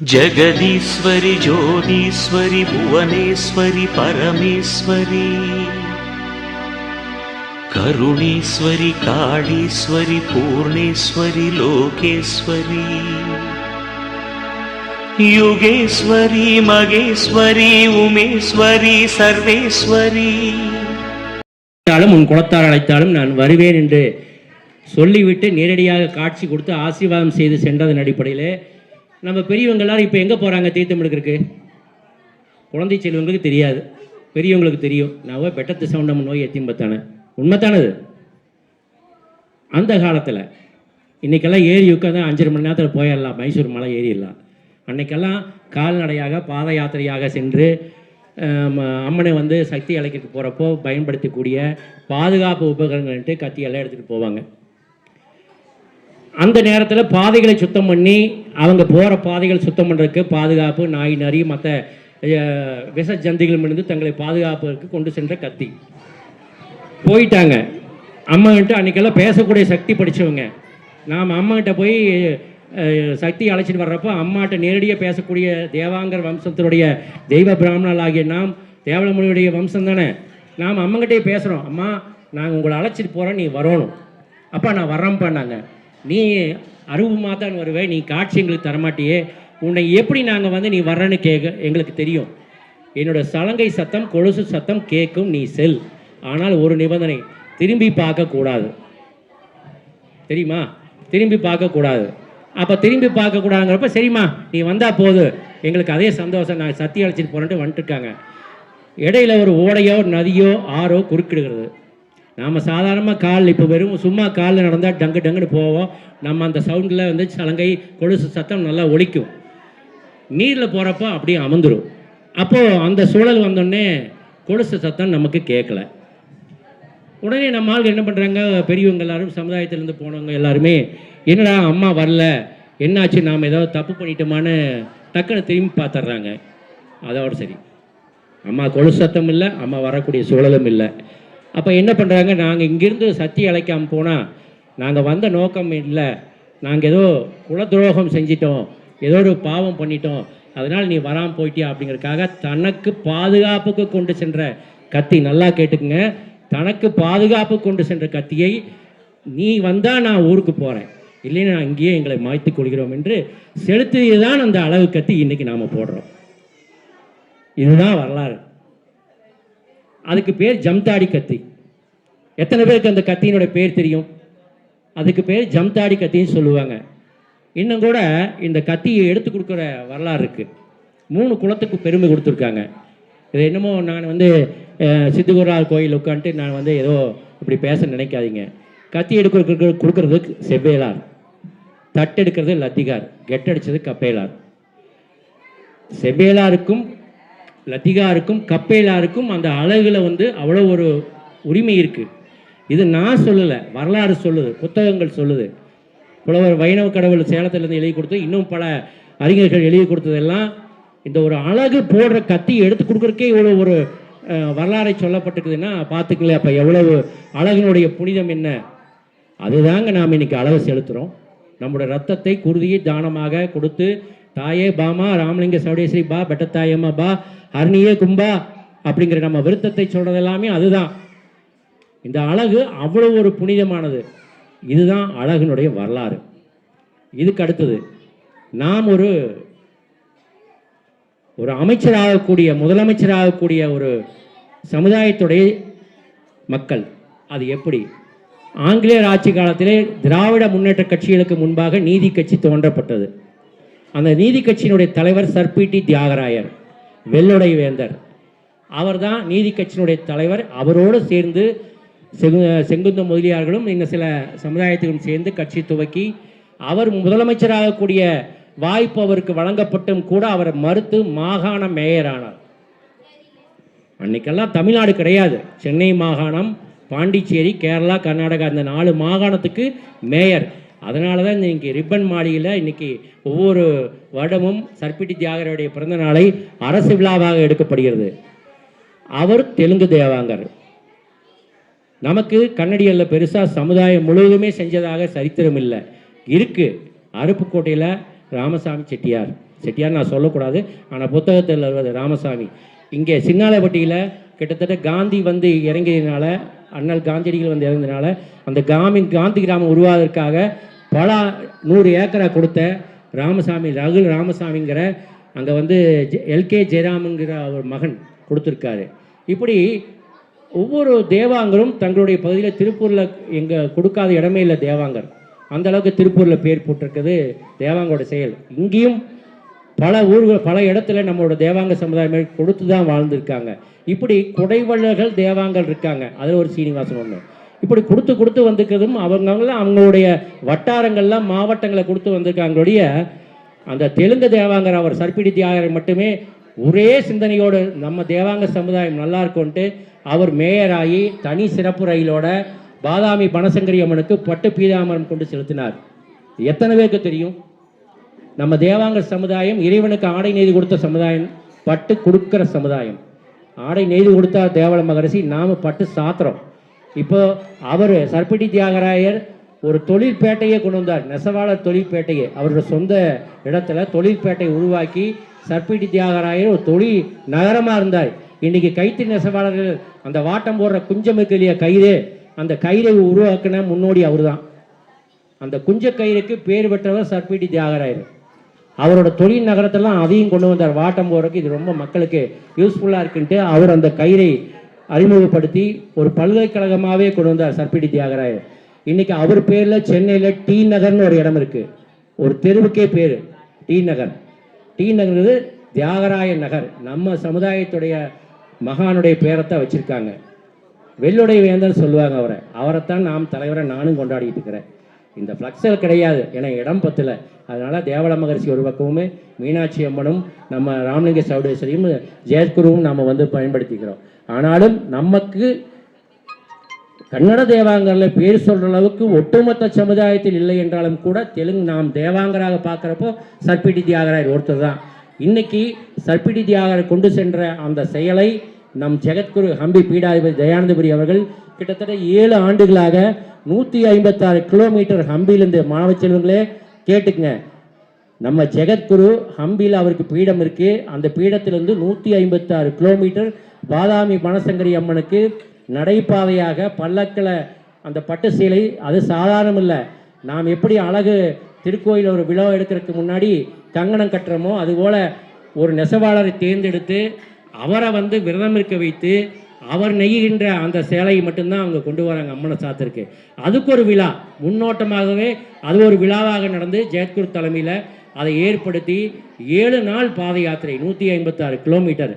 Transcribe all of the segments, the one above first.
जगदीश्वरि ज्योतीश्वरि भुवनेश्वरि परमेश्वरि करुणेश्वरि काळीश्वरि पूर्णेश्वरि लोकेश्वरि युगेश्वरि मगेश्वरि उमेश्वरि सर्वेश्वरि அழைத்தாலும் உன் குலத்தார் அழைத்தாலும் நான் வருவேன் என்று சொல்லிவிட்டு நேரடியாக காட்சி கொடுத்து ஆசீர்வாதம் செய்து சென்றதன் அடிப்படையில் நம்ம பெரியவங்க எல்லாரும் இப்போ எங்கே போகிறாங்க தீர்த்தம் எடுக்கிறதுக்கு குழந்தை செல்வங்களுக்கு தெரியாது. பெரியவங்களுக்கு தெரியும். நான் பெட்டத்து சவுண்டம் நோய் எத்தியும் உண்மைத்தானது அந்த காலத்தில் இன்றைக்கெல்லாம் ஏறி உட்காந்து அஞ்சரை மணி நேரத்தில் போயிடலாம். மைசூர் மலை ஏறிடலாம். அன்னைக்கெல்லாம் கால்நடையாக பாத யாத்திரையாக சென்று அம்மனை வந்து சக்தி அழைக்கிறதுக்கு போகிறப்போ பயன்படுத்தக்கூடிய பாதுகாப்பு உபகரணங்கள்ட்டு கத்தியெல்லாம் எடுத்துகிட்டு போவாங்க. அந்த நேரத்தில் பாதைகளை சுத்தம் பண்ணி அவங்க போகிற பாதைகள் சுத்தம் பண்ணுறதுக்கு பாதுகாப்பு நாய் நரி மற்ற விஷ இருந்து தங்களை பாதுகாப்பதற்கு கொண்டு சென்ற கத்தி. போயிட்டாங்க. அம்மாகிட்ட அன்றைக்கெல்லாம் பேசக்கூடிய சக்தி படித்தவங்க நாம் அம்மாகிட்ட போய் சக்தி அழைச்சிட்டு வர்றப்போ அம்மாட்ட நேரடியாக பேசக்கூடிய தேவாங்கர் வம்சத்தினுடைய தெய்வ பிராமணர்கள் ஆகிய நாம் தேவலமொழியுடைய வம்சம் தானே. நாம் அம்மங்கிட்டே பேசுகிறோம் அம்மா நாங்கள் உங்களை அழைச்சிட்டு போகிறோம் நீ வரணும். அப்பா நான் வரேன்ப்பா நாங்கள் நீ அருவமாக தான் வருவேன் நீ காட்சி எங்களுக்கு தரமாட்டியே. உன்னை எப்படி நாங்கள் வந்து நீ வர்றேன்னு கேட்க எங்களுக்கு தெரியும். என்னோட சலங்கை சத்தம் கொலுசு சத்தம் கேட்கும் நீ செல். ஆனால் ஒரு நிபந்தனை திரும்பி பார்க்கக்கூடாது தெரியுமா? திரும்பி பார்க்கக்கூடாது அப்போ திரும்பி பார்க்கக்கூடாதுங்கிறப்ப சரிம்மா நீ வந்தால் போது. எங்களுக்கு அதே சந்தோஷம் நான் சத்தி அழைச்சிட்டு போகிறேன்ட்டு வந்துட்டுருக்காங்க. இடையில ஒரு ஓடையோ நதியோ ஆறோ குறுக்கிடுகிறது. நாம் சாதாரணமாக கால் இப்போ வெறும் சும்மா காலில் நடந்தால் டங்கு டங்குன்னு போவோம். நம்ம அந்த சவுண்டில் வந்து சலங்கை கொலுசு சத்தம் நல்லா ஒழிக்கும் நீரில் போகிறப்போ அப்படியே அமர்ந்துடும் அப்போது அந்த சூழல் வந்தோடனே கொலுசு சத்தம் நமக்கு கேட்கல. உடனே நம்ம ஆளுங்க என்ன பண்ணுறாங்க பெரியவங்க எல்லாரும் சமுதாயத்திலேருந்து போனவங்க எல்லாருமே என்னடா அம்மா வரல? என்னாச்சு? நாம் ஏதாவது தப்பு பண்ணிட்டோமான்னு டக்குன்னு திரும்பி பார்த்துட்றாங்க அதோட சரி. அம்மா கொலு சத்தம் இல்லை அம்மா வரக்கூடிய சூழலும் இல்லை. அப்போ என்ன பண்ணுறாங்க நாங்கள் இங்கேருந்து சத்தி அழைக்காமல் போனால் நாங்கள் வந்த நோக்கம் இல்லை. நாங்கள் ஏதோ குல துரோகம் செஞ்சிட்டோம். ஏதோ ஒரு பாவம் பண்ணிட்டோம். அதனால் நீ வராமல் போயிட்டியா? அப்படிங்கிறதுக்காக தனக்கு பாதுகாப்புக்கு கொண்டு சென்ற கத்தி. நல்லா கேட்டுக்குங்க. தனக்கு பாதுகாப்பு கொண்டு சென்ற கத்தியை நீ வந்தால் நான் ஊருக்கு போகிறேன் இல்லைன்னா அங்கேயே எங்களை மாய்த்து கொள்கிறோம் என்று செலுத்தியது தான் அந்த அளவு கத்தி இன்றைக்கி நாம் போடுறோம். இதுதான் வரலாறு. அதுக்கு பேர் ஜம்தாடி கத்தி. எத்தனை பேருக்கு அந்த கத்தியினுடைய பேர் தெரியும்? அதுக்கு பேர் ஜம்தாடி கத்தின்னு சொல்லுவாங்க. இன்னும் கூட இந்த கத்தியை எடுத்து கொடுக்குற வரலாறு இருக்குது மூணு குலத்துக்கு பெருமை கொடுத்துருக்காங்க. இது என்னமோ நான் வந்து அஹ், கோயில் உட்காந்துட்டு நான் வந்து ஏதோ இப்படி பேச நினைக்காதீங்க. கத்தி எடுக்க கொடுக்கறது செவ்வேலார். தட்டெடுக்கிறது லத்திகார். கெட்டடிச்சது கப்பேலார். செவ்வேலாருக்கும் லத்திகாருக்கும் கப்பேலாருக்கும் அந்த அழகில் வந்து அவ்வளோ ஒரு உரிமை இருக்குது இது நான் சொல்லலை வரலாறு சொல்லுது புத்தகங்கள் சொல்லுது. புலவர் வைணவ கடவுள் சேலத்திலேருந்து எழுதி கொடுத்து இன்னும் பல அறிஞர்கள் எழுதி கொடுத்ததெல்லாம் இந்த ஒரு அழகு போடுற கத்தி எடுத்து கொடுக்குறக்கே இவ்வளோ ஒரு வரலாறை சொல்லப்பட்டிருக்குதுன்னா பார்த்துக்கல அப்போ எவ்வளவு அழகினுடைய புனிதம் என்ன? அதுதாங்க நாம் இன்னைக்கு அழகு செலுத்துகிறோம் நம்முடைய ரத்தத்தை குருதியை தானமாக கொடுத்து தாயே பாமா ராமலிங்க சவுடேஸ்வரி பா பெட்டத்தாயம்மா பா ஹர்ணியே கும்பா அப்படிங்கிற நம்ம விருத்தத்தை சொல்கிறது எல்லாமே அதுதான். இந்த அழகு அவ்வளோ ஒரு புனிதமானது. இதுதான் அழகினுடைய வரலாறு. இதுக்கு அடுத்தது நாம் ஒரு ஒரு அமைச்சராகக்கூடிய முதலமைச்சராகக்கூடிய ஒரு சமுதாயத்துடைய மக்கள். அது எப்படி? ஆங்கிலேயர் ஆட்சி காலத்திலே திராவிட முன்னேற்ற கட்சிகளுக்கு முன்பாக நீதி கட்சி தோன்றப்பட்டது. அந்த நீதி கட்சியினுடைய தலைவர் சர்பிடி தியாகராயர் வெள்ளுடை வேந்தர். அவர்தான் நீதி கட்சியினுடைய தலைவர். அவரோடு சேர்ந்து செங்கு செங்குந்த முதலியார்களும் இன்னும் சில சமுதாயத்துக்கும் சேர்ந்து கட்சி துவக்கி அவர் முதலமைச்சராகக்கூடிய வாய்ப்பு அவருக்கு வழங்கப்பட்டும் கூட அவர் மறுத்து மாகாண மேயரானார். அன்னைக்கெல்லாம் தமிழ்நாடு கிடையாது. சென்னை மாகாணம் பாண்டிச்சேரி கேரளா கர்நாடகா அந்த நாலு மாகாணத்துக்கு மேயர். அதனால தான் இன்னைக்கு ரிப்பன் மாளிகையில் இன்னைக்கு ஒவ்வொரு வருடமும் சர்பிட்டி தியாகருடைய பிறந்த நாளை அரசு விழாவாக எடுக்கப்படுகிறது. அவர் தெலுங்கு தேவாங்கர். நமக்கு கன்னடிகளில் பெருசாக சமுதாயம் முழுவதுமே செஞ்சதாக சரித்திரம் இல்லை. இருக்குது அருப்புக்கோட்டையில் ராமசாமி செட்டியார். செட்டியார் நான் சொல்லக்கூடாது. ஆனால் புத்தகத்தில் வருவது ராமசாமி. இங்கே சின்னாலப்பட்டியில் கிட்டத்தட்ட காந்தி வந்து இறங்கியதுனால அண்ணல் காந்தியடிகள் வந்து இறந்ததுனால அந்த காமி காந்தி கிராமம் உருவாவதற்காக பல நூறு ஏக்கரை கொடுத்த ராமசாமி ரகுல் ராமசாமிங்கிற அங்கே வந்து எல்கே ஜெயராமுங்கிற ஒரு மகன் கொடுத்துருக்காரு. இப்படி ஒவ்வொரு தேவாங்கரும் தங்களுடைய பகுதியில் திருப்பூரில் எங்கே கொடுக்காத இடமே இல்லை தேவாங்கர் அந்த அளவுக்கு திருப்பூரில் பேர் போட்டிருக்குது தேவாங்கோட செயல். இங்கேயும் பல ஊர்கள் பல இடத்துல நம்மளோட தேவாங்க சமுதாயம் கொடுத்து தான் வாழ்ந்திருக்காங்க. இப்படி குடைவள்ளர்கள் தேவாங்கல் இருக்காங்க. அதில் ஒரு சீனிவாசன் ஒன்று இப்படி கொடுத்து கொடுத்து வந்திருக்கிறதும் அவங்கவுங்களாம் அவங்களுடைய வட்டாரங்கள்லாம் மாவட்டங்களை கொடுத்து வந்திருக்காங்களுடைய அந்த தெலுங்கு தேவாங்கர் அவர் சர்பிடி தியாகர் மட்டுமே ஒரே சிந்தனையோடு நம்ம தேவாங்க சமுதாயம் நல்லா இருக்கும்ன்ட்டு அவர் மேயராகி தனி சிறப்பு ரயிலோட பாதாமி பனசங்கரி அம்மனுக்கு பட்டு பீதாமரம் கொண்டு செலுத்தினார். எத்தனை பேருக்கு தெரியும்? நம்ம தேவாங்க சமுதாயம் இறைவனுக்கு ஆடை நெய்து கொடுத்த சமுதாயம் பட்டு கொடுக்கிற சமுதாயம். ஆடை நெய்து கொடுத்தா தேவல மகரிஷி நாம பட்டு சாத்துறோம் இப்போ அவர் சர்பிடி தியாகராயர் ஒரு தொழிற்பேட்டையை கொண்டு வந்தார். நெசவாளர் தொழிற்பேட்டையை. அவரோட சொந்த இடத்துல தொழிற்பேட்டையை உருவாக்கி சர்பிடி தியாகராயர் ஒரு தொழில் நகரமாக இருந்தார். இன்றைக்கி கைத்தறி நெசவாளர்கள் அந்த வாட்டம் போடுற குஞ்சம் இல்லையா கயிறு? அந்த கயிறை உருவாக்கின முன்னோடி அவர் தான் அந்த குஞ்ச கயிறுக்கு பேர் பெற்றவர் சர்பிடி தியாகராயர். அவரோட தொழில் நகரத்தெல்லாம் அதையும் கொண்டு வந்தார். வாட்டம் போடுறதுக்கு இது ரொம்ப மக்களுக்கு யூஸ்ஃபுல்லாக இருக்குன்ட்டு அவர் அந்த கயிறை அறிமுகப்படுத்தி ஒரு பல்கலைக்கழகமாகவே கொண்டு வந்தார் சர்பிடி தியாகராயர். இன்றைக்கி அவர் பேரில் சென்னையில் டி நகர்னு ஒரு இடம் இருக்குது ஒரு தெருவுக்கே பேர். டி நகர். டி நகர்ங்கிறது தியாகராய நகர். நம்ம சமுதாயத்துடைய மகானுடைய பேரத்தை வச்சுருக்காங்க. வெள்ளுடைய வேந்தர் சொல்லுவாங்க அவரை. அவரைத்தான் நாம் தலைவரை நானும் கொண்டாடிட்டு இருக்கிறேன். இந்த ஃப்ளக்ஸல் கிடையாது. ஏன்னா இடம் பத்தில். அதனால் தேவல மகரிஷி ஒரு பக்கமுமே மீனாட்சி அம்மனும் நம்ம ராமலிங்க சவுடேஸ்வரியும் ஜெயக்குருவும் நம்ம வந்து பயன்படுத்திக்கிறோம். ஆனாலும் நமக்கு கன்னட தேவாங்கரில் பேர் சொல்கிற அளவுக்கு ஒட்டுமொத்த சமுதாயத்தில் இல்லை என்றாலும் கூட தெலுங்கு நாம் தேவாங்கராக பார்க்குறப்போ சர்பிடி தியாகராயர் ஒருத்தர் தான். இன்னைக்கு சர்பிடி தியாகரை கொண்டு சென்ற அந்த செயலை நம் ஜெகத்குரு ஹம்பி பீடாதிபதி தயானந்தபுரி அவர்கள் கிட்டத்தட்ட ஏழு ஆண்டுகளாக நூற்றி ஐம்பத்தாறு கிலோமீட்டர் ஹம்பியிலிருந்து மாணவ செல்வங்களே கேட்டுக்குங்க. நம்ம ஜெகத்குரு ஹம்பியில் அவருக்கு பீடம் இருக்குது அந்த பீடத்திலிருந்து நூற்றி ஐம்பத்தாறு கிலோமீட்டர் பாதாமி பனசங்கரி அம்மனுக்கு நடைபாதையாக பல்லக்கில் அந்த பட்டு சீலை அது சாதாரணம் இல்லை. நாம் எப்படி அழகு திருக்கோயில் ஒரு விழா எடுக்கிறதுக்கு முன்னாடி தங்கணம் கட்டுறோமோ அதுபோல் ஒரு நெசவாளரை தேர்ந்தெடுத்து அவரை வந்து விரதம் இருக்க வைத்து அவர் நெய்கின்ற அந்த சேலையை மட்டும்தான் அவங்க கொண்டு வராங்க அம்மனை சாத்திற்கு அதுக்கு ஒரு விழா. முன்னோட்டமாகவே அது ஒரு விழாவாக நடந்து ஜெயத்குரு தலைமையில் அதை ஏற்படுத்தி ஏழு நாள் பாத யாத்திரை நூற்றி ஐம்பத்தாறு கிலோமீட்டர்.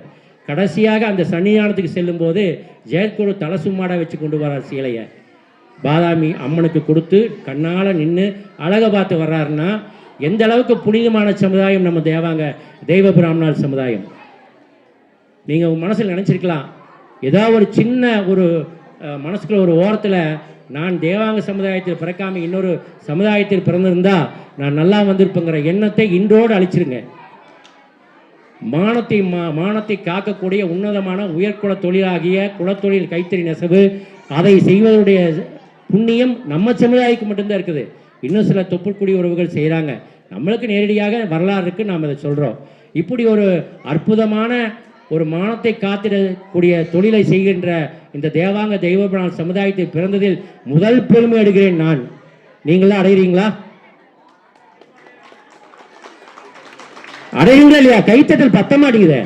கடைசியாக அந்த சன்னிதானத்துக்கு செல்லும்போது ஜெயக்குழு தலசும்மாடா வச்சு கொண்டு வர்றார் சீலையை. பாதாமி அம்மனுக்கு கொடுத்து கண்ணால் நின்று அழகை பார்த்து வர்றாருன்னா எந்த அளவுக்கு புனிதமான சமுதாயம் நம்ம தேவாங்க? தெய்வ பிராமணர் சமுதாயம். நீங்கள் உங்கள் மனசில் நினச்சிருக்கலாம். ஏதாவது ஒரு சின்ன ஒரு மனசுக்குள்ள ஒரு ஓரத்தில் நான் தேவாங்க சமுதாயத்தில் பிறக்காமல் இன்னொரு சமுதாயத்தில் பிறந்திருந்தால் நான் நல்லா வந்திருப்பேங்கிற எண்ணத்தை இன்றோடு அழிச்சிருங்க. மானத்தை மா மானத்தை காக்கக்கூடிய உன்னதமான உயர்குல தொழிலாகிய குலத்தொழில் கைத்தறி நெசவு அதை செய்வதுடைய புண்ணியம் நம்ம சமுதாயத்துக்கு மட்டும்தான் இருக்குது. இன்னும் சில தொப்புக்குடி உறவுகள் செய்கிறாங்க நம்மளுக்கு நேரடியாக வரலாறு இருக்குது நாம் இதை சொல்கிறோம் இப்படி ஒரு அற்புதமான ஒரு மானத்தை காத்திடக்கூடிய தொழிலை செய்கின்ற இந்த தேவாங்க தெய்வபிரான் சமுதாயத்தை பிறந்ததில் முதல் பெருமை அடைகிறேன் நான். நீங்களாம் அடைகிறீங்களா? அடையுங்களா இல்லையா கைத்தட்டல் பத்த மாட்டேங்குதே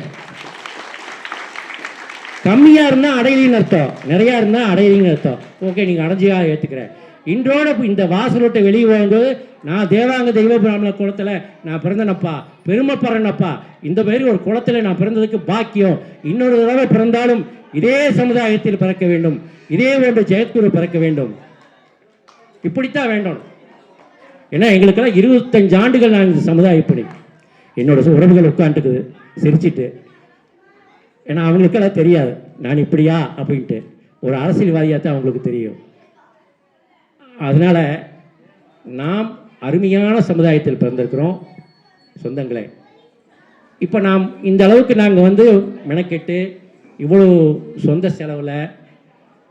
கம்மியா இருந்தா அடையலின்னு அர்த்தம். நிறைய இருந்தா அடையலின்னு அர்த்தம். ஓகே நீங்க அடைஞ்சியா ஏத்துக்கிறேன் இன்றோட இந்த வாசல் வெளியே போகும்போது நான் தேவாங்க தெய்வ பிராமண குளத்துல நான் பிறந்தனப்பா. பெருமைப்படுறேனப்பா. இந்த மாதிரி ஒரு குளத்துல நான் பிறந்ததுக்கு பாக்கியம். இன்னொரு தடவை பிறந்தாலும் இதே சமுதாயத்தில் பிறக்க வேண்டும். இதே போன்ற ஜெயத்குரு பிறக்க வேண்டும். இப்படித்தான் வேண்டும் ஏன்னா எங்களுக்கெல்லாம் இருபத்தஞ்சு ஆண்டுகள் நான் இந்த சமுதாயப்படி என்னோட உறவுகள் உட்காந்துக்குது சிரிச்சிட்டு ஏன்னா அவங்களுக்கெல்லாம் தெரியாது. நான் இப்படியா? அப்படின்ட்டு. ஒரு அரசியல்வாதியாக தான் அவங்களுக்கு தெரியும். அதனால் நாம் அருமையான சமுதாயத்தில் பிறந்திருக்கிறோம் சொந்தங்களே. இப்போ நாம் இந்த அளவுக்கு நாங்கள் வந்து மெனக்கெட்டு இவ்வளோ சொந்த செலவில்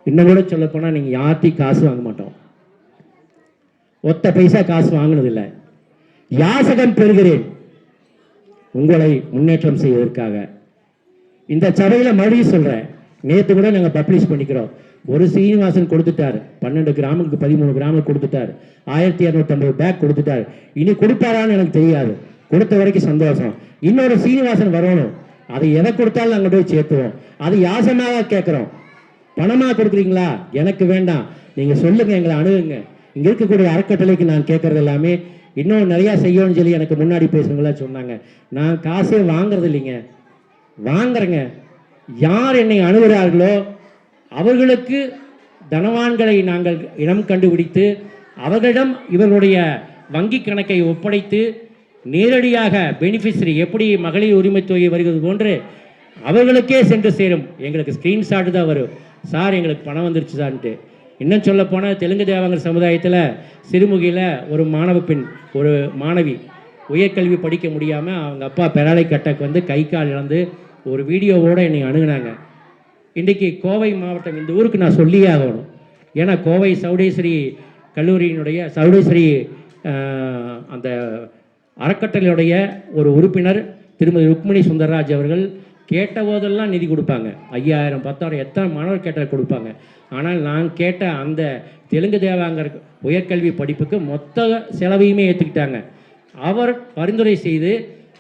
இன்னும் கூட சொல்லப்போனால் நீங்கள் யார்ட்டையும் காசு வாங்க மாட்டோம். ஒத்த பைசா காசு வாங்கினதில்லை. யாசகம் பெறுகிறேன். உங்களை முன்னேற்றம் செய்வதற்காக. இந்த சபையில் மறுபடியும் சொல்கிறேன் நேற்று கூட நாங்கள் பப்ளிஷ் பண்ணிக்கிறோம். ஒரு சீனிவாசன் கொடுத்துட்டார். பன்னெண்டு கிராமுக்கு பதிமூணு கிராமுக்கு கொடுத்துட்டார். ஆயிரத்தி இரநூத்தம்பது பேக் கொடுத்துட்டார். இனி கொடுப்பாரான்னு எனக்கு தெரியாது. கொடுத்த வரைக்கும் சந்தோஷம். இன்னொரு சீனிவாசன் வரணும். அதை எதை கொடுத்தாலும் நாங்கள் போய் சேர்த்துவோம். அது யாசமாக கேட்குறோம் பணமாக கொடுக்குறீங்களா? எனக்கு வேண்டாம். நீங்கள் சொல்லுங்கள் எங்களை அணுகுங்க. இங்கே இருக்கக்கூடிய அறக்கட்டளைக்கு நான் கேட்குறது எல்லாமே இன்னும் நிறையா செய்யணும்னு சொல்லி எனக்கு முன்னாடி பேசுனவங்களா சொன்னாங்க. நான் காசே வாங்குறது இல்லைங்க. வாங்குறேங்க. யார் என்னை அணுகிறார்களோ அவர்களுக்கு தனவான்களை நாங்கள் இனம் கண்டுபிடித்து அவர்களிடம் இவர்களுடைய வங்கி கணக்கை ஒப்படைத்து நேரடியாக பெனிஃபிஷரி எப்படி மகளிர் உரிமை தொகை வருகிறது போன்று அவர்களுக்கே சென்று சேரும். எங்களுக்கு ஸ்க்ரீன்ஷாட் தான் வரும். சார் எங்களுக்கு பணம் வந்துருச்சு சார்ன்ட்டு. இன்னும் சொல்ல போனால் தெலுங்கு தேவாங்கர் சமுதாயத்தில் சிறுமுகையில் ஒரு மாணவ பெண் ஒரு மாணவி உயர்கல்வி படிக்க முடியாமல் அவங்க அப்பா பெராலை கட்டக்கு வந்து கை கால் இழந்து ஒரு வீடியோவோடு என்னை அணுகுனாங்க. இன்றைக்கி கோவை மாவட்டம் இந்த ஊருக்கு நான் சொல்லியே ஆகணும். ஏன்னா கோவை சவுடேஸ்வரி கல்லூரியினுடைய சவுடேஸ்வரி அந்த அறக்கட்டளையுடைய ஒரு உறுப்பினர் திருமதி ருக்மிணி சுந்தரராஜ் அவர்கள் கேட்ட போதெல்லாம் நிதி கொடுப்பாங்க. ஐயாயிரம் பத்தாயிரம் எத்தனை மாணவர் கேட்டால் கொடுப்பாங்க. ஆனால் நான் கேட்ட அந்த தெலுங்கு தேவாங்கர் உயர்கல்வி படிப்புக்கு மொத்த செலவையுமே ஏற்றுக்கிட்டாங்க அவர் பரிந்துரை செய்து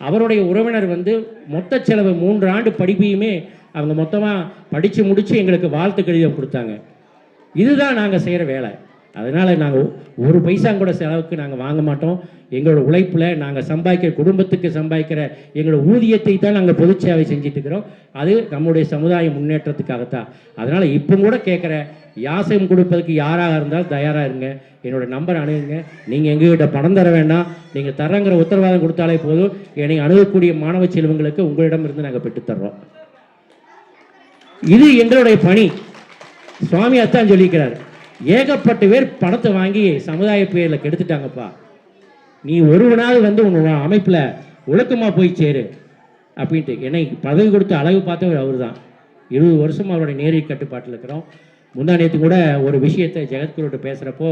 அவருடைய உறவினர் வந்து மொத்த செலவு மூன்று ஆண்டு படிப்பையுமே அவங்க மொத்தமாக படித்து முடித்து எங்களுக்கு வாழ்த்து கடிதம் கொடுத்தாங்க. இதுதான் நாங்கள் செய்கிற வேலை. அதனால் நாங்கள் ஒரு பைசா கூட செலவுக்கு நாங்கள் வாங்க மாட்டோம். எங்களோட உழைப்பில் நாங்கள் சம்பாதிக்கிற குடும்பத்துக்கு சம்பாதிக்கிற எங்களோட ஊதியத்தை தான் நாங்கள் பொது சேவை செஞ்சுட்டு இருக்கிறோம். அது நம்முடைய சமுதாய முன்னேற்றத்துக்காகத்தான். அதனால் இப்போ கூட கேட்குற யாசகம் கொடுப்பதற்கு யாராக இருந்தாலும் தயாராக இருங்க. என்னோட நம்பர் அணுகுங்க. நீங்கள் எங்ககிட்ட பணம் தர வேண்டாம். நீங்கள் தரங்கிற உத்தரவாதம் கொடுத்தாலே போதும். என்னை அணுகக்கூடிய மாணவ செல்வங்களுக்கு உங்களிடமிருந்து நாங்கள் பெற்றுத்தர்றோம் இது எங்களுடைய பணி. சுவாமி அத்தான் சொல்லிக்கிறார் ஏகப்பட்ட பேர் பணத்தை வாங்கி சமுதாய பேரில் கெடுத்துட்டாங்கப்பா. நீ ஒருவனாவது வந்து உன்னோட அமைப்பில் ஒழுக்கமாக போய் சேரு அப்படின்ட்டு. என்னை பதவி கொடுத்த அழகு பார்த்தவர் அவர் தான் இருபது வருஷம் அவருடைய நேரடி கட்டுப்பாட்டில் இருக்கிறோம். முந்தா நேற்று கூட ஒரு விஷயத்தை ஜெகத்குருட்ட பேசுகிறப்போ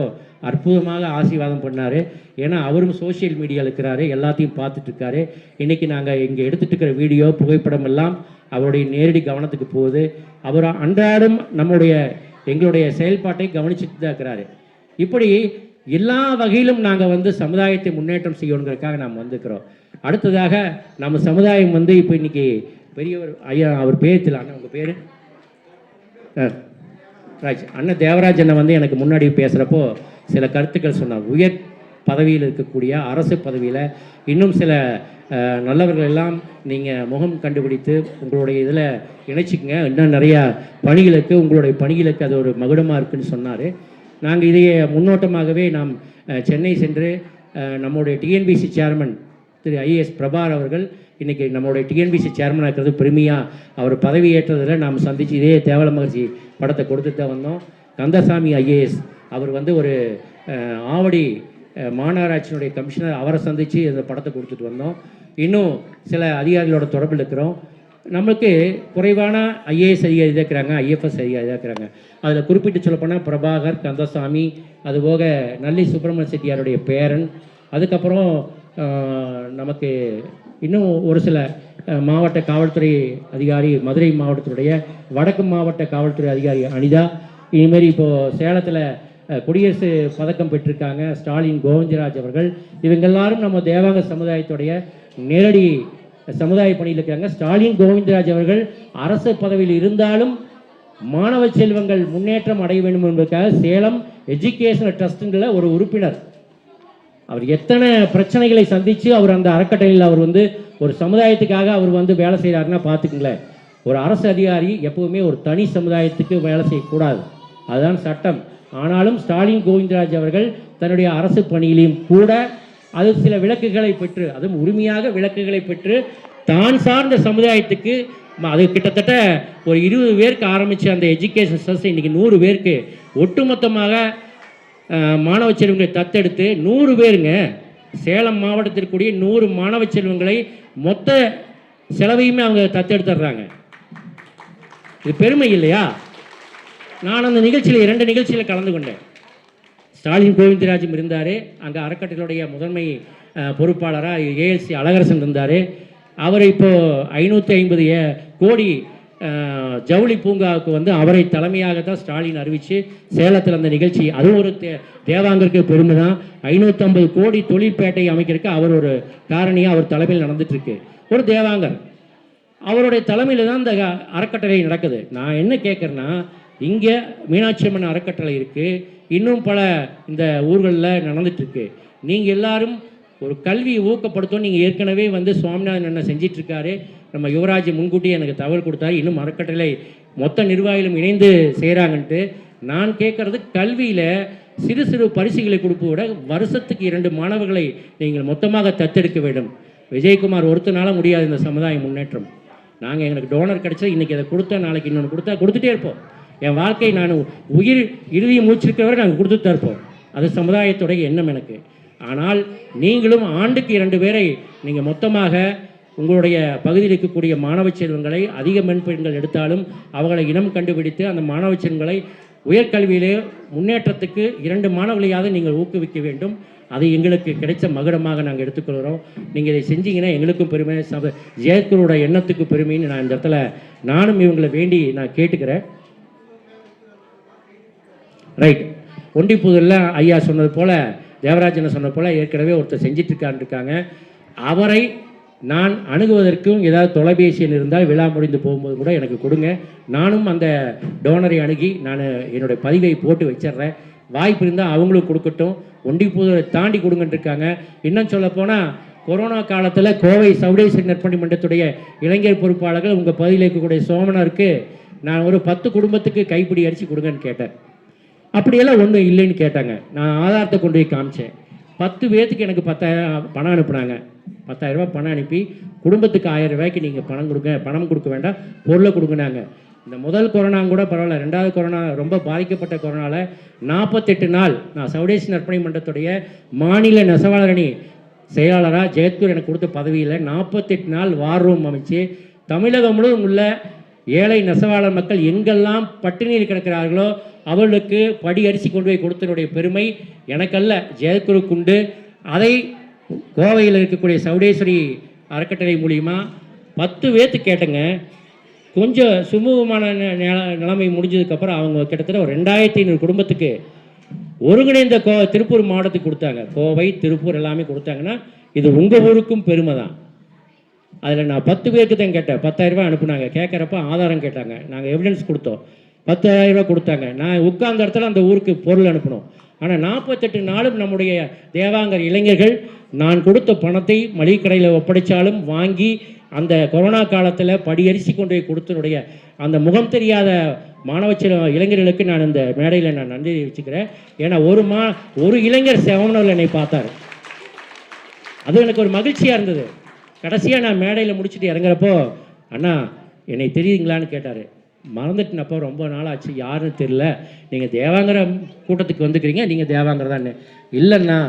அற்புதமாக ஆசீர்வாதம் பண்ணார். ஏன்னா அவரும் சோஷியல் மீடியாவில் இருக்கிறாரு எல்லாத்தையும் பார்த்துட்ருக்காரு இன்றைக்கி நாங்கள் இங்கே எடுத்துகிட்டு இருக்கிற வீடியோ புகைப்படம் எல்லாம் அவருடைய நேரடி கவனத்துக்கு போகுது. அவர் அன்றாடம் நம்முடைய எங்களுடைய செயல்பாட்டை கவனிச்சுட்டு தான் இருக்கிறாரு இப்படி எல்லா வகையிலும் நாங்கள் வந்து சமுதாயத்தை முன்னேற்றம் செய்யணுங்கிறதுக்காக நாம் வந்துக்கிறோம் அடுத்ததாக நம்ம சமுதாயம் வந்து இப்போ இன்னைக்கு பெரியவர் ஐயா அவர் பேர் தெரியல. அண்ணன் உங்கள் பேர்? ராஜ் அண்ணன் தேவராஜ் அண்ணன் வந்து எனக்கு முன்னாடி பேசுகிறப்போ சில கருத்துக்கள் சொன்னார். உயர் பதவியில் இருக்கக்கூடிய அரசு பதவியில் இன்னும் சில நல்லவர்களெல்லாம் நல்லவர்கள் எல்லாம் நீங்கள் முகம் கண்டுபிடித்து உங்களுடைய இதில் இணைச்சிக்கங்க. இன்னும் நிறையா பணிகளுக்கு உங்களுடைய பணிகளுக்கு அது ஒரு மகுடமாக இருக்குன்னு சொன்னார். நாங்கள் இதையே முன்னோட்டமாகவே நாம் சென்னை சென்று நம்முடைய டிஎன்பிசி சேர்மன் திரு ஐஏஎஸ் பிரபார் அவர்கள் இன்றைக்கி நம்மளுடைய டிஎன்பிசி சேர்மனாக இருக்கிறது பெருமையாக அவர் பதவி ஏற்றதில் நாம் சந்தித்து இதே தேவல மகிழ்ச்சி படத்தை கொடுத்துட்டு தான் வந்தோம். கந்தசாமி ஐஏஎஸ் அவர் வந்து ஒரு ஆவடி மாநகராட்சியினுடைய கமிஷனர் அவரை சந்தித்து இந்த படத்தை கொடுத்துட்டு வந்தோம். இன்னும் சில அதிகாரிகளோட தொடர்பில் இருக்கிறோம். நம்மளுக்கு குறைவான ஐஏஎஸ் அதிகாரி தான் இருக்கிறாங்க ஐஎஃப்எஸ் அதிகாரி தான் இருக்கிறாங்க. அதில் குறிப்பிட்டு சொல்லப்போனால் பிரபாகர் கந்தசாமி அதுபோக நல்லி சுப்பிரமணிய செட்டியாருடைய பேரன். அதுக்கப்புறம் நமக்கு இன்னும் ஒரு சில மாவட்ட காவல்துறை அதிகாரி மதுரை மாவட்டத்தினுடைய வடக்கு மாவட்ட காவல்துறை அதிகாரி அனிதா. இதுமாரி இப்போது சேலத்தில் குடியரசு பதக்கம் பெற்றிருக்காங்க. ஸ்டாலின் கோவிந்தராஜ் அவர்கள். இவங்க எல்லாரும் நம்ம தேவாங்க சமுதாயத்துடைய நேரடி சமுதாய பணியில் இருக்காங்க. ஸ்டாலின் கோவிந்தராஜ் அவர்கள் அரசு பதவியில் இருந்தாலும் மாணவ செல்வங்கள் முன்னேற்றம் அடைய வேண்டும் என்பதற்காக சேலம் எஜுகேஷனல் ட்ரஸ்ட்டுங்கிற ஒரு உறுப்பினர். அவர் எத்தனை பிரச்சனைகளை சந்தித்து அவர் அந்த அறக்கட்டளையில் அவர் வந்து ஒரு சமுதாயத்துக்காக அவர் வந்து வேலை செய்கிறாருன்னா பார்த்துக்குங்களேன். ஒரு அரசு அதிகாரி எப்போவுமே ஒரு தனி சமுதாயத்துக்கு வேலை செய்யக்கூடாது. அதுதான் சட்டம். ஆனாலும் ஸ்டாலின் கோவிந்தராஜ் அவர்கள் தன்னுடைய அரசு பணியிலையும் கூட அது சில விளக்குகளை பெற்று அதுவும் உரிமையாக விளக்குகளை பெற்று தான் சார்ந்த சமுதாயத்துக்கு அது கிட்டத்தட்ட ஒரு இருபது பேருக்கு ஆரம்பித்த அந்த எஜுகேஷன் சஸ் இன்றைக்கி நூறு பேருக்கு ஒட்டுமொத்தமாக மாணவ செல்வங்களை தத்தெடுத்து நூறு பேருங்க. சேலம் மாவட்டத்திற்குரிய நூறு மாணவ செல்வங்களை மொத்த செலவையுமே அவங்க தத்தெடுத்துடுறாங்க. இது பெருமை இல்லையா? நான் அந்த நிகழ்ச்சியில் இரண்டு நிகழ்ச்சியில் கலந்து கொண்டேன். ஸ்டாலின் கோவிந்தராஜும் இருந்தார். அங்கே அறக்கட்டளையுடைய முதன்மை பொறுப்பாளராக ஏஎல்சி அழகரசன் இருந்தார். அவர் இப்போது ஐநூற்றி ஐம்பது கோடி ஜவுளி பூங்காவுக்கு வந்து அவரை தலைமையாக தான் ஸ்டாலின் அறிவித்து சேலத்தில் அந்த நிகழ்ச்சி. அது ஒரு தே தேவாங்கருக்கு பெருமை தான் ஐநூற்றம்பது கோடி தொழிற்பேட்டை அமைக்கிறதுக்கு அவர் ஒரு காரணியாக அவர் தலைமையில் நடந்துட்டுருக்கு. ஒரு தேவாங்கர். அவருடைய தலைமையில் தான் இந்த அறக்கட்டளை நடக்குது. நான் என்ன கேட்குறேன்னா இங்கே மீனாட்சி அம்மன் அறக்கட்டளை இருக்குது இன்னும் பல இந்த ஊர்களில் நடந்துட்டுருக்கு நீங்கள் எல்லாரும் ஒரு கல்வியை ஊக்கப்படுத்தும் நீங்கள் ஏற்கனவே வந்து சுவாமிநாதன் என்ன செஞ்சிட்ருக்காரு நம்ம யுவராஜ் முன்கூட்டியே எனக்கு தகவல் கொடுத்தாரு. இன்னும் அறக்கட்டளை மொத்த நிர்வாகிகளும் இணைந்து செய்கிறாங்கன்ட்டு நான் கேட்குறது கல்வியில் சிறு சிறு பரிசுகளை கொடுப்ப விட வருஷத்துக்கு இரண்டு மாணவர்களை நீங்கள் மொத்தமாக தத்தெடுக்க வேண்டும். விஜயகுமார் ஒருத்தனால முடியாது இந்த சமுதாய முன்னேற்றம். நாங்கள் எங்களுக்கு டோனர் கிடைச்சா இன்றைக்கி அதை கொடுத்தா நாளைக்கு இன்னொன்று கொடுத்தா கொடுத்துட்டே இருப்போம். என் வாழ்க்கை நான் உயிர் இறுதி மூச்சிருக்கிறவரை நாங்கள் கொடுத்து தருப்போம் அது சமுதாயத்துடைய எண்ணம் எனக்கு. ஆனால் நீங்களும் ஆண்டுக்கு இரண்டு பேரை நீங்கள் மொத்தமாக உங்களுடைய பகுதியில் இருக்கக்கூடிய மாணவ செல்வங்களை அதிக மென்பெண்கள் எடுத்தாலும் அவங்களை இனம் கண்டுபிடித்து அந்த மாணவ செல்வங்களை உயர்கல்வியிலே முன்னேற்றத்துக்கு இரண்டு மாணவர்களையாவது நீங்கள் ஊக்குவிக்க வேண்டும். அது எங்களுக்கு கிடைச்ச மகுடமாக நாங்கள் எடுத்துக்கொள்கிறோம். நீங்கள் இதை செஞ்சீங்கன்னா எங்களுக்கும் பெருமை. சப ஜெயக்குரோட எண்ணத்துக்கு பெருமைன்னு நான் இந்த இடத்துல நானும் இவங்களை வேண்டி நான் கேட்டுக்கிறேன். ரைட் ஒண்டிப்புதூரில் ஐயா சொன்னது போல் தேவராஜனை சொன்னது போல் ஏற்கனவே ஒருத்தர் செஞ்சிட்டு இருக்காங்க அவரை நான் அணுகுவதற்கும் ஏதாவது தொலைபேசியில் இருந்தால் விழா முடிந்து போகும்போது கூட எனக்கு கொடுங்க. நானும் அந்த டோனரை அணுகி நான் என்னுடைய பதிவை போட்டு வச்சிடுறேன் வாய்ப்பு இருந்தால் அவங்களுக்கு கொடுக்கட்டும். ஒண்டிப்புதூரை தாண்டி கொடுங்கன்ட்ருக்காங்க இன்னும் சொல்லப்போனால் கொரோனா காலத்தில் கோவை சவுடேஸ்வரி நற்பணி மன்றத்துடைய இளைஞர் பொறுப்பாளர்கள் உங்கள் பகுதியில் இருக்கக்கூடிய சோமனருக்கு நான் ஒரு பத்து குடும்பத்துக்கு கைப்பிடி அடித்து கொடுங்கன்னு கேட்டேன். அப்படியெல்லாம் ஒன்றும் இல்லைன்னு கேட்டாங்க. நான் ஆதாரத்தை கொண்டு போய் காமிச்சேன். பத்து பேர்த்துக்கு எனக்கு பத்தாயிரம் பணம் அனுப்புனாங்க. பத்தாயிரம் ரூபாய் பணம் அனுப்பி குடும்பத்துக்கு ஆயிரம் ரூபாய்க்கு நீங்கள் பணம் கொடுங்க பணம் கொடுக்க வேண்டாம் பொருளை கொடுக்குனாங்க இந்த முதல் கொரோனா கூட பரவாயில்ல ரெண்டாவது கொரோனா ரொம்ப பாதிக்கப்பட்ட கொரோனாவில் நாற்பத்தெட்டு நாள் நான் சவுடேசி நற்பணி மன்றத்துடைய மாநில நெசவாளரணி செயலாளராக ஜெயத்கூர் எனக்கு கொடுத்த பதவியில் நாற்பத்தெட்டு நாள் வார் ரூம் அமைச்சு தமிழகம் முழுவதும் உள்ள ஏழை நெசவாளர் மக்கள் எங்கெல்லாம் பட்டினியில் கிடக்கிறார்களோ அவர்களுக்கு படி அரிசி கொண்டு போய் கொடுத்தனுடைய பெருமை எனக்கல்ல. ஜெயக்குருக்குண்டு அதை கோவையில் இருக்கக்கூடிய சவுடேஸ்வரி அறக்கட்டளை மூலிமா பத்து பேர்த்து கேட்டங்க. கொஞ்சம் சுமூகமான நில- நிலைமை முடிஞ்சதுக்கப்புறம் அவங்க கிட்டத்தட்ட ஒரு ரெண்டாயிரத்தி ஐநூறு குடும்பத்துக்கு ஒருங்கிணைந்த கோ திருப்பூர் மாவட்டத்துக்கு கொடுத்தாங்க. கோவை திருப்பூர் எல்லாமே கொடுத்தாங்கன்னா இது உங்கள் ஊருக்கும் பெருமை தான் அதில் நான் பத்து பேருக்கு தான் கேட்டேன். பத்தாயிரரூபா அனுப்புனாங்க. கேட்குறப்ப ஆதாரம் கேட்டாங்க. நாங்கள் எவிடன்ஸ் கொடுத்தோம். பத்தாயிரம் கொடுத்தாங்க. நான் உட்கார்ந்த இடத்துல அந்த ஊருக்கு பொருள் அனுப்பணும் ஆனால் நாற்பத்தெட்டு நாளும் நம்முடைய தேவாங்கர் இளைஞர்கள் நான் கொடுத்த பணத்தை மளிகை கடையில் ஒப்படைச்சாலும் வாங்கி அந்த கொரோனா காலத்தில் படியரிசி கொண்டு போய் கொடுத்தனுடைய அந்த முகம் தெரியாத மாணவ இளைஞர்களுக்கு நான் இந்த மேடையில் நான் நன்றி வச்சுக்கிறேன் ஏன்னா ஒரு மா ஒரு இளைஞர் செவனரில் என்னை பார்த்தார். அது எனக்கு ஒரு மகிழ்ச்சியாக இருந்தது. கடைசியாக நான் மேடையில் முடிச்சுட்டு இறங்குறப்போ அண்ணா என்னை தெரியுங்களான்னு கேட்டார். மறந்துட்டுனப்போ ரொம்ப நாள் ஆச்சு யாருன்னு தெரில நீங்கள் தேவாங்கிற கூட்டத்துக்கு வந்துக்கிறீங்க நீங்கள் தேவாங்கர இல்லைண்ணா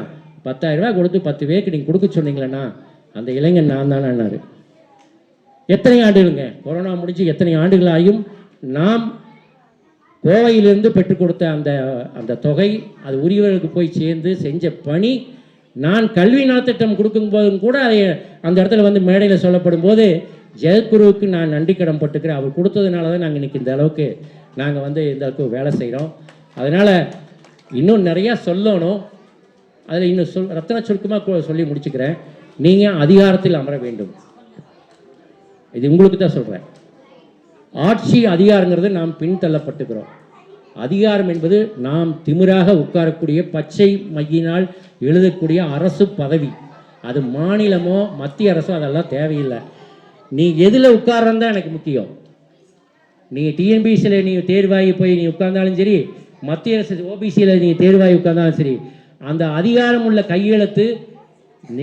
பத்தாயிரரூபா கொடுத்து பத்து பேருக்கு நீங்கள் கொடுக்க சொன்னீங்களேண்ணா. அந்த இளைஞன் நான் தானேன்னாரு எத்தனை ஆண்டுகளுங்க? கொரோனா முடிஞ்சு எத்தனை ஆண்டுகள் ஆகியும் நாம் கோவையிலிருந்து பெற்றுக் கொடுத்த அந்த அந்த தொகை அது உரியவர்களுக்கு போய் சேர்ந்து செஞ்ச பணி நான் கல்வி நலத்திட்டம் கொடுக்கும்போதும் கூட அதை அந்த இடத்துல வந்து மேடையில் சொல்லப்படும் போது ஜெயக்குருவுக்கு நான் நன்றி கடன் பட்டுக்கிறேன். அவர் கொடுத்ததுனால தான் நாங்கள் இன்றைக்கி இந்த அளவுக்கு நாங்கள் வந்து இந்த அளவுக்கு வேலை செய்கிறோம் அதனால் இன்னும் நிறையா சொல்லணும். அதில் இன்னும் சொல் ரத்தன சுருக்கமாக சொல்லி முடிச்சுக்கிறேன். நீங்கள் அதிகாரத்தில் அமர வேண்டும். இது உங்களுக்கு தான் சொல்கிறேன் ஆட்சி அதிகாரங்கிறது நாம் பின்தள்ளப்பட்டுக்கிறோம். அதிகாரம் என்பது நாம் திமிராக உட்காரக்கூடிய பச்சை மையினால் எழுதக்கூடிய அரசு பதவி. அது மாநிலமோ மத்திய அரசோ அதெல்லாம் தேவையில்லை. நீ எதில் உட்கார்றது தான் எனக்கு முக்கியம். நீங்கள் டிஎன்பிசியில் நீ தேர்வாகி போய் நீ உட்கார்ந்தாலும் சரி மத்திய அரசு ஓபிசியில் நீங்கள் தேர்வாகி உட்கார்ந்தாலும் சரி அந்த அதிகாரம் உள்ள கையெழுத்து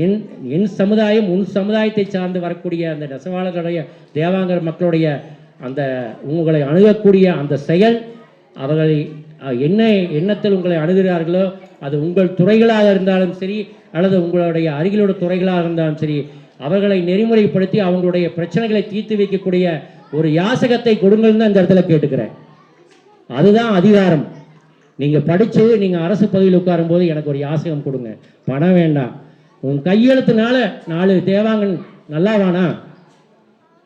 என் என் சமுதாயம் உன் சமுதாயத்தை சார்ந்து வரக்கூடிய அந்த நெசவாளர்களுடைய தேவாங்கர் மக்களுடைய அந்த உங்களை அணுகக்கூடிய அந்த செயல் அவர்களை என்ன எண்ணத்தில் உங்களை அணுகிறார்களோ அது உங்கள் துறைகளாக இருந்தாலும் சரி அல்லது உங்களுடைய அருகிலுள்ள துறைகளாக இருந்தாலும் சரி அவர்களை நெறிமுறைப்படுத்தி அவங்களுடைய பிரச்சனைகளை தீர்த்து வைக்கக்கூடிய ஒரு யாசகத்தை கொடுங்கள்னு தான் இந்த இடத்துல கேட்டுக்கிறேன். அதுதான் அதிகாரம். நீங்கள் படித்து நீங்கள் அரசு பதவியில் உட்காரும்போது எனக்கு ஒரு யாசகம் கொடுங்க. பணம் வேண்டாம். உன் கையெழுத்துனால நாலு தேவாங்கன் நல்லாவானா?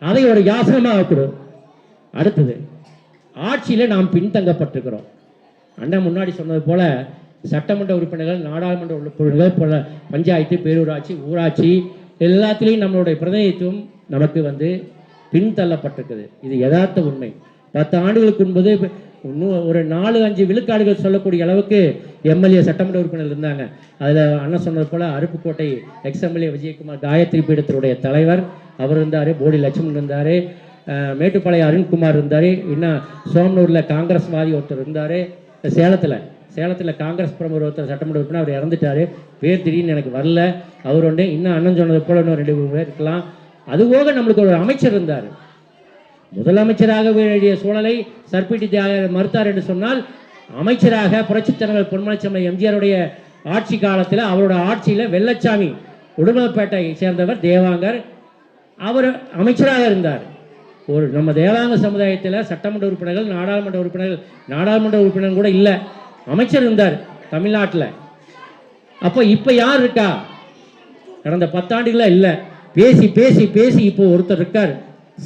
அதை ஒரு யாசகமாக கொடு. அடுத்தது ஆட்சியில் நாம் பின்தங்கப்பட்டிருக்கிறோம். அண்ணன் முன்னாடி சொன்னது போல சட்டமன்ற உறுப்பினர்கள் நாடாளுமன்ற உறுப்பினர்கள் போல பஞ்சாயத்து பேரூராட்சி ஊராட்சி எல்லாத்துலேயும் நம்மளுடைய பிரதிநிதித்துவம் நமக்கு வந்து பின்தள்ளப்பட்டிருக்குது. இது யதார்த்த உண்மை. பத்து ஆண்டுகளுக்கு முன்பது ஒரு நாலு அஞ்சு விழுக்காடுகள் சொல்லக்கூடிய அளவுக்கு எம்எல்ஏ சட்டமன்ற உறுப்பினர் இருந்தாங்க. அதில் அண்ணன் சொன்னது போல அருப்புக்கோட்டை எக்ஸ்எம்எல்ஏ விஜயகுமார் காயத்ரி பீடத்தினுடைய தலைவர். அவர் இருந்தார் போடி லட்சுமன் இருந்தார் மேட்டுப்பாளையம் அருண்குமார் இருந்தார் இன்னும் சோமனூரில் காங்கிரஸ்வாதி ஒருத்தர் இருந்தார். சேலத்தில் சேலத்தில் காங்கிரஸ் பிரமுகர் ஒருத்தர் சட்டமன்ற உறுப்பினர் அவர் இறந்துட்டார். பேர் திடீர்னு எனக்கு வரல. அவர் ஒன்று இன்னும் அண்ணன் சொன்னது போல இன்னும் ரெண்டு மூணு பேர் இருக்கலாம். அதுபோக நம்மளுக்கு ஒரு அமைச்சர் இருந்தார். முதலமைச்சராக வேண்டிய சூழலை சர்பிடி தியாகர் மறுத்தார் என்று சொன்னால் அமைச்சராக புரட்சித் தலைவர் பொன்மலைச்சம்மை எம்ஜிஆருடைய ஆட்சி காலத்தில் அவரோட ஆட்சியில் வெள்ளச்சாமி உடுமலைப்பேட்டை சேர்ந்தவர் தேவாங்கர். அவர் அமைச்சராக இருந்தார். ஒரு நம்ம தேவாங்க சமுதாயத்தில் சட்டமன்ற உறுப்பினர்கள் நாடாளுமன்ற உறுப்பினர்கள் நாடாளுமன்ற உறுப்பினர் கூட இல்லை. அமைச்சர் இருந்தார் தமிழ்நாட்டில். அப்போ இப்போ யார் இருக்கா? கடந்த பத்தாண்டுகளாக இல்லை. பேசி பேசி பேசி இப்போ ஒருத்தர் இருக்கார்.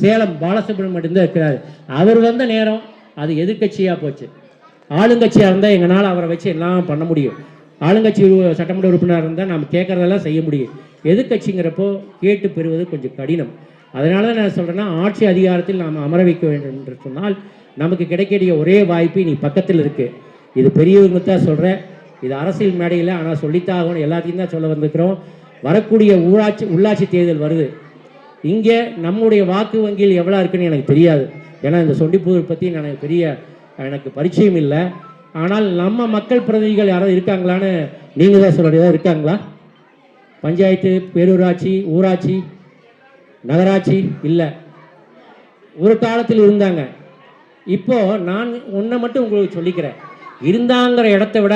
சேலம் பாலசுப்ரமணியம் தான் இருக்கிறார். அவர் வந்த நேரம் அது எதிர்க்கட்சியாக போச்சு. ஆளுங்கட்சியாக இருந்தால் எங்களால் அவரை வச்சு எல்லாம் பண்ண முடியும். ஆளுங்கட்சி சட்டமன்ற உறுப்பினராக இருந்தால் நாம் கேட்குறதெல்லாம் செய்ய முடியும். எதிர்க்கட்சிங்கிறப்போ கேட்டு பெறுவது கொஞ்சம் கடினம். அதனால தான் நான் சொல்கிறேன்னா ஆட்சி அதிகாரத்தில் நாம் அமர வைக்க வேண்டும் என்று சொன்னால் நமக்கு கிடைக்கக்கூடிய ஒரே வாய்ப்பு நீ பக்கத்தில் இருக்குது இது பெரியவங்க தான் சொல்கிறேன் இது அரசியல் மேடையில் ஆனால் சொல்லித்தாகணும் எல்லாத்தையும் தான் சொல்ல வந்திருக்கிறோம். வரக்கூடிய ஊராட்சி உள்ளாட்சி தேர்தல் வருது. இங்கே நம்முடைய வாக்கு வங்கியில் எவ்வளோ இருக்குன்னு எனக்கு தெரியாது. ஏன்னா இந்த சொண்டிப்பூர் பற்றி எனக்கு பெரிய எனக்கு பரிச்சயம் இல்லை. ஆனால் நம்ம மக்கள் பிரதிநிதிகள் யாராவது இருக்காங்களான்னு நீங்கள் தான் சொல்ல இருக்காங்களா? பஞ்சாயத்து பேரூராட்சி ஊராட்சி நகராட்சி இல்லை. ஒரு காலத்தில் இருந்தாங்க. இப்போது நான் ஒன்றை மட்டும் உங்களுக்கு சொல்லிக்கிறேன். இருந்தாங்கிற இடத்த விட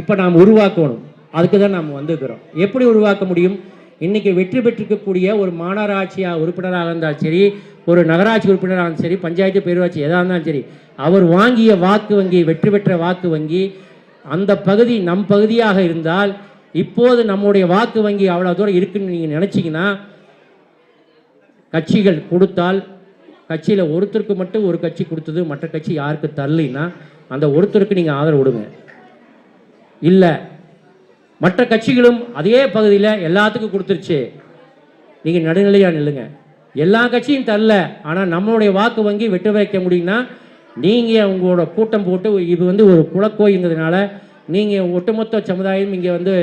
இப்போ நாம் உருவாக்கணும். அதுக்கு தான் நாம் வந்துக்கிறோம் எப்படி உருவாக்க முடியும்? இன்றைக்கி வெற்றி பெற்றிருக்கக்கூடிய ஒரு மாநகராட்சியாக உறுப்பினராக இருந்தாலும் சரி ஒரு நகராட்சி உறுப்பினராக இருந்தாலும் சரி பஞ்சாயத்து பேரூராட்சி எதாக இருந்தாலும் சரி அவர் வாங்கிய வாக்கு வங்கி வெற்றி பெற்ற வாக்கு வங்கி அந்த பகுதி நம் பகுதியாக இருந்தால் இப்போது நம்முடைய வாக்கு வங்கி அவ்வளோ தூரம் இருக்குன்னு நீங்கள் நினச்சிங்கன்னா கட்சிகள் கொடுத்தால் கட்சியில் ஒருத்தருக்கு மட்டும் ஒரு கட்சி கொடுத்தது மற்ற கட்சி யாருக்கு தரலைன்னா அந்த ஒருத்தருக்கு நீங்கள் ஆதரவு கொடுங்க. இல்லை மற்ற கட்சிகளும் அதே பகுதியில் எல்லாத்துக்கும் கொடுத்துருச்சு. நீங்கள் நடுநிலையாக நில்லுங்க. எல்லா கட்சியும் தரல ஆனால் நம்மளுடைய வாக்கு வங்கி வெட்டு வைக்க முடியும்னா நீங்கள் உங்களோட கூட்டம் போட்டு இது வந்து ஒரு குலக்கோய்ங்கிறதுனால நீங்கள் ஒட்டுமொத்த சமுதாயம் இங்கே வந்து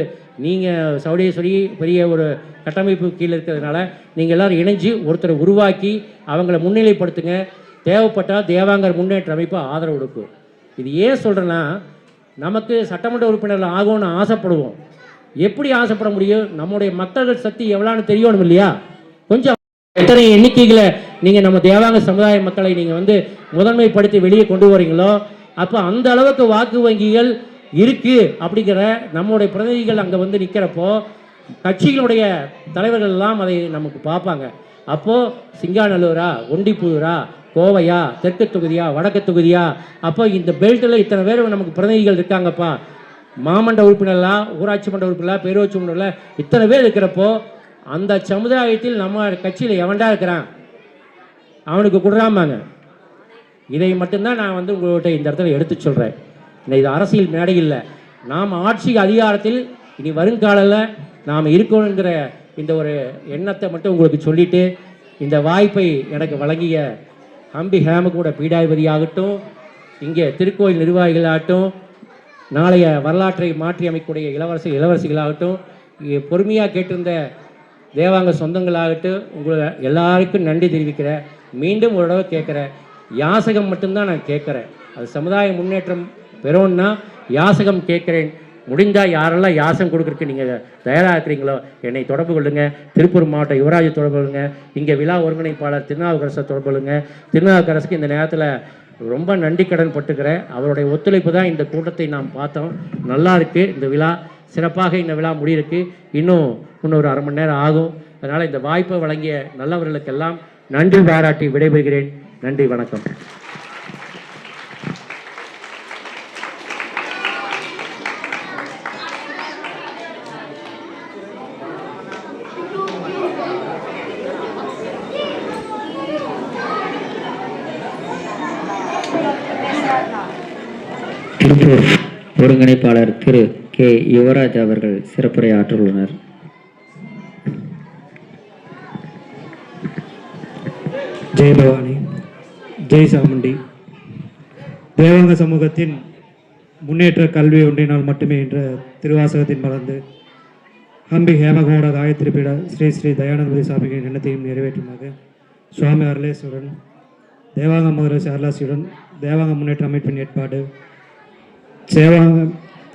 நீங்கள் சவுடேஸ்வரி பெரிய ஒரு கட்டமைப்பு கீழே இருக்கிறதுனால நீங்கள் எல்லாரும் இணைஞ்சு ஒருத்தரை உருவாக்கி அவங்கள முன்னிலைப்படுத்துங்க. தேவைப்பட்டால் தேவாங்கர் முன்னேற்ற அமைப்பு ஆதரவு கொடுக்கும். இது ஏன் சொல்கிறேன்னா நமக்கு சட்டமன்ற உறுப்பினர்கள் ஆகும்னு ஆசைப்படுவோம். எப்படி ஆசைப்பட முடியும்? நம்முடைய மக்கள் சக்தி எவ்வளோன்னு தெரியணும் இல்லையா? கொஞ்சம் எத்தனை எண்ணிக்கைகளை நீங்கள் நம்ம தேவாங்க சமுதாய மக்களை நீங்கள் வந்து முதன்மைப்படுத்தி வெளியே கொண்டு வரீங்களோ அப்போ அந்த அளவுக்கு வாக்கு வங்கிகள் இருக்குது அப்படிங்கிற நம்முடைய பிரதிநிதிகள் அங்கே வந்து நிற்கிறப்போ கட்சிகளுடைய தலைவர்கள் எல்லாம் அதை நமக்கு பார்ப்பாங்க. அப்போது சிங்காநல்லூரா ஒண்டிப்புதூரா கோவையா தெற்கு தொகுதியா வடக்கு தொகுதியா அப்போ இந்த பெல்ட்டில் இத்தனை பேர் நமக்கு பிரதிநிதிகள் இருக்காங்கப்பா. மாமண்ட உறுப்பினர்லாம் ஊராட்சி மன்ற உறுப்பினர்லாம் பேரூராட்சி மன்றங்களா இத்தனை பேர் இருக்கிறப்போ அந்த சமுதாயத்தில் நம்ம கட்சியில் எவன்டா இருக்கிறான்? அவனுக்கு கொடுறாமாங்க இதை மட்டும்தான் நான் வந்து உங்கள்கிட்ட இந்த இடத்துல எடுத்து சொல்கிறேன் இது அரசியல் மேடை இல்லை. நாம் ஆட்சி அதிகாரத்தில் இனி வருங்காலில் நாம் இருக்கணுங்கிற இந்த ஒரு எண்ணத்தை மட்டும் உங்களுக்கு சொல்லிட்டு இந்த வாய்ப்பை எனக்கு வழங்கிய அம்பி ஹேமகூட பீடாதிபதி ஆகட்டும் இங்கே திருக்கோயில் நிர்வாகிகளாகட்டும் நாளைய வரலாற்றை மாற்றி அமைக்கக்கூடிய இளவரசி இளவரசிகளாகட்டும் இங்கே பொறுமையாக கேட்டிருந்த தேவாங்க சொந்தங்களாகட்டும் உங்களை எல்லாருக்கும் நன்றி தெரிவிக்கிறேன் மீண்டும் ஒரு தடவை கேட்குறேன் யாசகம் மட்டும்தான் நான் கேட்குறேன். அது சமுதாய முன்னேற்றம் பெறணும்னா யாசகம் கேட்குறேன். முடிந்தால் யாரெல்லாம் யாசகம் கொடுக்குறக்கு நீங்கள் தயாராக இருக்கிறீங்களோ என்னை தொடர்பு கொள்ளுங்கள் திருப்பூர் மாவட்ட யுவராஜ் தொடர்பு கொள்ளுங்க. இங்கே விழா ஒருங்கிணைப்பாளர் திருநாவுக்கரசை தொடர்பு கொள்ளுங்க. திருநாவுக்கரசுக்கு இந்த நேரத்தில் ரொம்ப நன்றி கடன் பட்டுக்கிறேன். அவருடைய ஒத்துழைப்பு தான் இந்த கூட்டத்தை நாம் பார்த்தோம். நல்லா இருக்குது இந்த விழா. சிறப்பாக இந்த விழா முடியிருக்கு. இன்னும் இன்னொரு அரை மணி நேரம் ஆகும். அதனால் இந்த வாய்ப்பை வழங்கிய நல்லவர்களுக்கெல்லாம் நன்றி பாராட்டி விடைபெறுகிறேன். நன்றி வணக்கம். திருப்பூர் ஒருங்கிணைப்பாளர் திரு கே. யுவராஜ் அவர்கள் சிறப்புரை ஆற்றுள்ளனர் ஜெய் பவானி ஜெய் சாமுண்டி. தேவாங்க சமூகத்தின் முன்னேற்ற கல்வி ஒன்றினால் மட்டுமே என்ற திருவாசகத்தின் மலர்ந்து அம்பி ஹேமகோட காயத்ரி பீட ஸ்ரீ ஸ்ரீ தயானந்தபதி சாமிகளின் எண்ணத்தையும் நிறைவேற்றுமாக சுவாமி அருளேஸ்வரன் தேவாங்க மகரசி அருளாசியுடன் தேவாங்க முன்னேற்ற அமைப்பின் ஏற்பாடு சேவாங்க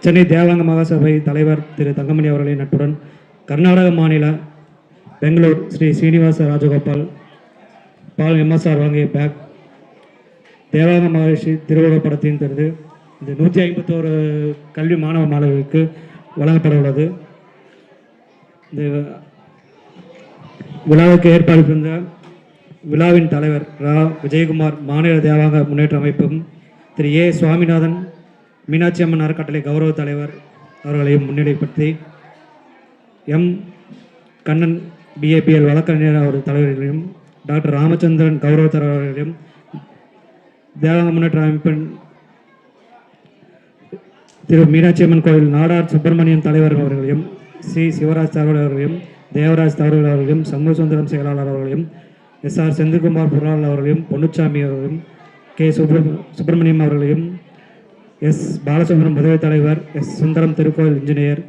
சென்னை தேவாங்க மகாசபை தலைவர் திரு தங்கமணி அவர்களின் நட்புடன் கர்நாடக மாநில பெங்களூர் ஸ்ரீ சீனிவாச ராஜகோபால் பால் எம்எஸ்ஆர் வழங்கிய பேக் தேவாங்க மகரிஷி திருவுருவ படத்தின் தருது. இந்த நூற்றி ஐம்பத்தோரு கல்வி மாணவ மாணவர்களுக்கு வழங்கப்பட உள்ளது. இந்த விழாவுக்கு ஏற்பாடு செய்த விழாவின் தலைவர் ரா. விஜயகுமார் மாநில தேவாங்க முன்னேற்ற அமைப்பும் திரு. ஏ. சுவாமிநாதன் மீனாட்சி அம்மன் அறக்கட்டளை கௌரவ தலைவர் அவர்களையும் முன்னிலைப்படுத்தி எம். கண்ணன் பிஏபிஎல் வழக்கறிஞர் அவர் தலைவர்களையும் டாக்டர் ராமச்சந்திரன் கௌரவ தலைவர்களையும் தேவாங்க முன்னேற்ற அமைப்பின் திரு மீனாட்சி அம்மன் கோயில் நாடார் சுப்பிரமணியன் தலைவர் அவர்களையும் சி. சிவராஜ் தகவல் அவர்களையும் தேவராஜ் தகவல் அவர்களையும் சண்முக சுந்தரம் செயலாளர் அவர்களையும் எஸ். ஆர். செந்தில்குமார் பொருளாளர் அவர்களையும் பொன்னுச்சாமி அவர்களையும் கே. சுப்ர சுப்பிரமணியம் அவர்களையும் எஸ் பாலச்சந்திரன் உதவி தலைவர் எஸ் சுந்தரம் திருக்கோயில் இன்ஜினியர்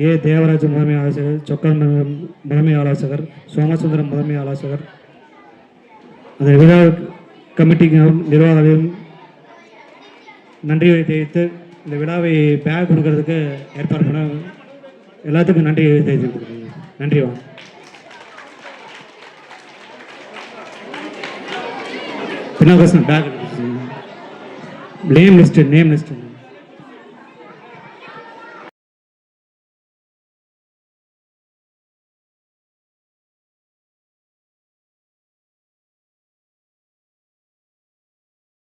ஏ தேவராஜ் முதன்மை ஆலோசகர் சொக்கன் முதன்மை ஆலோசகர் சோமசுந்தரம் முதன்மை ஆலோசகர். அந்த விழா கமிட்டிக்கும் நிர்வாகத்தையும் நன்றியை தெரிவித்து இந்த விழாவை பேக் கொடுக்கறதுக்கு ஏற்பாடு பண்ண எல்லாத்துக்கும் நன்றி தெரிவித்துக்கிறேன் நன்றி வாங்க பின்னாடி back name list name list